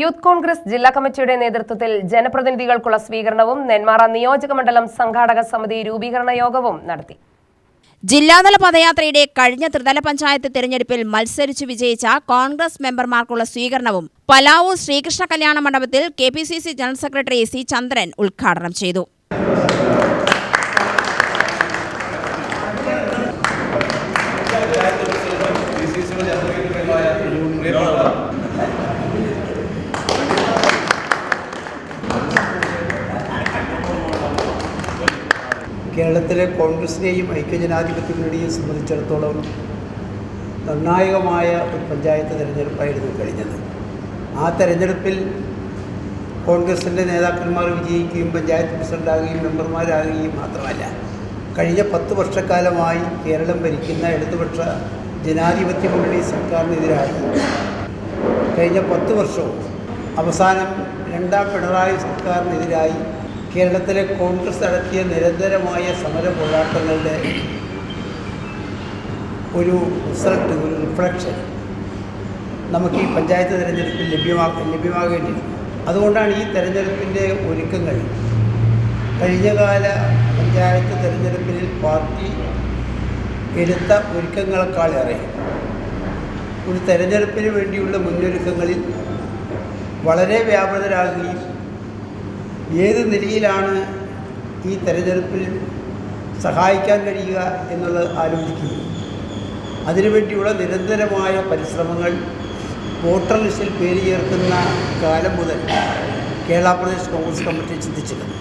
Youth Congress ജില്ലാ കമ്മിറ്റിയുടെ നേതൃത്വത്തിൽ ജനപ്രതിനിധികൾക്കുള്ള സ്വീകരണവും നെന്മാറ നിയോജക മണ്ഡലം സംഘാടക സമിതി രൂപീകരണ യോഗവും നടത്തി. ജില്ലാതല പദയാത്രയുടെ കഴിഞ്ഞ ത്രിതല പഞ്ചായത്ത് തെരഞ്ഞെടുപ്പിൽ മത്സരിച്ചു വിജയിച്ച കോൺഗ്രസ് മെമ്പർമാർക്കുള്ള സ്വീകരണവും പലാവൂർ ശ്രീകൃഷ്ണ കല്യാണ മണ്ഡപത്തിൽ K P C C general secretary C Chandran ഉദ്ഘാടനം ചെയ്തു. കേരളത്തിലെ കോൺഗ്രസിനെയും ഐക്യജനാധിപത്യത്തിനെയും സംബന്ധിച്ചിടത്തോളം നിർണായകമായ ഒരു പഞ്ചായത്ത് തിരഞ്ഞെടുപ്പായിരുന്നു കഴിഞ്ഞത്. ആ തെരഞ്ഞെടുപ്പിൽ കോൺഗ്രസിന്റെ നേതാക്കന്മാർ വിജയിക്കുകയും പഞ്ചായത്ത് പ്രസിഡന്റാകുകയും മെമ്പർമാരാകുകയും മാത്രമല്ല കഴിഞ്ഞ പത്ത് വർഷക്കാലമായി കേരളം ഭരിക്കുന്ന ഇടതുപക്ഷ ജനാധിപത്യ മുന്നണി സർക്കാരിനെതിരായി കഴിഞ്ഞ പത്ത് വർഷവും അവസാനം രണ്ടാം പിണറായി സർക്കാരിനെതിരായി കേരളത്തിലെ കോൺഗ്രസ് നടത്തിയ നിരന്തരമായ സമര പോരാട്ടങ്ങളുടെ ഒരു റിസൾട്ട് ഒരു റിഫ്ലക്ഷൻ നമുക്ക് ഈ പഞ്ചായത്ത് തിരഞ്ഞെടുപ്പിൽ ലഭ്യമാ ലഭ്യമാകേണ്ടിയിരുന്നു. അതുകൊണ്ടാണ് ഈ തെരഞ്ഞെടുപ്പിന്റെ ഒരുക്കങ്ങൾ. കഴിഞ്ഞകാല പഞ്ചായത്ത് തിരഞ്ഞെടുപ്പിൽ പാർട്ടി എടുത്ത ഒരുക്കങ്ങളെക്കാളേറെ ഒരു തെരഞ്ഞെടുപ്പിന് വേണ്ടിയുള്ള മുന്നൊരുക്കങ്ങളിൽ വളരെ വ്യാപൃതരാകുകയും ഏത് നിലയിലാണ് ഈ തെരഞ്ഞെടുപ്പിൽ സഹായിക്കാൻ കഴിയുക എന്നുള്ളത് ആലോചിക്കുന്നു. അതിനുവേണ്ടിയുള്ള നിരന്തരമായ പരിശ്രമങ്ങൾ വോട്ടർ ലിസ്റ്റിൽ പേര് ചേർക്കുന്ന കാലം മുതൽ കേരള പ്രദേശ് കോൺഗ്രസ് കമ്മിറ്റി ചിന്തിച്ചിരുന്നു.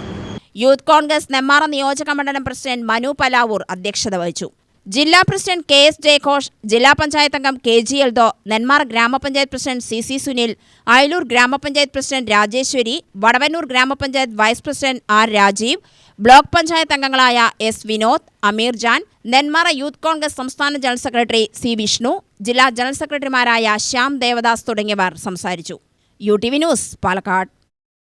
യൂത്ത് കോൺഗ്രസ് നെമ്മാറ നിയോജക മണ്ഡലം പ്രസിഡന്റ് മനു പലാവൂർ അധ്യക്ഷത വഹിച്ചു. ജില്ലാ പ്രസിഡന്റ് കെ എസ് ജയഘോഷ് ജില്ലാ പഞ്ചായത്ത് അംഗം K G Eldho Nenmara grama panchayat president C C Sunil Ayalur grama panchayat president Rajeswari Vadavannur grama panchayat vice president R Rajeev block panchayat അംഗങ്ങളായ എസ് വിനോദ് അമീർ ജാൻ നെന്മാറ യൂത്ത് കോൺഗ്രസ് സംസ്ഥാന general secretary C Vishnu ജില്ലാ general സെക്രട്ടറിമാരായ ശ്യാം ദേവദാസ് തുടങ്ങിയവർ സംസാരിച്ചു. U T V news Palakkad.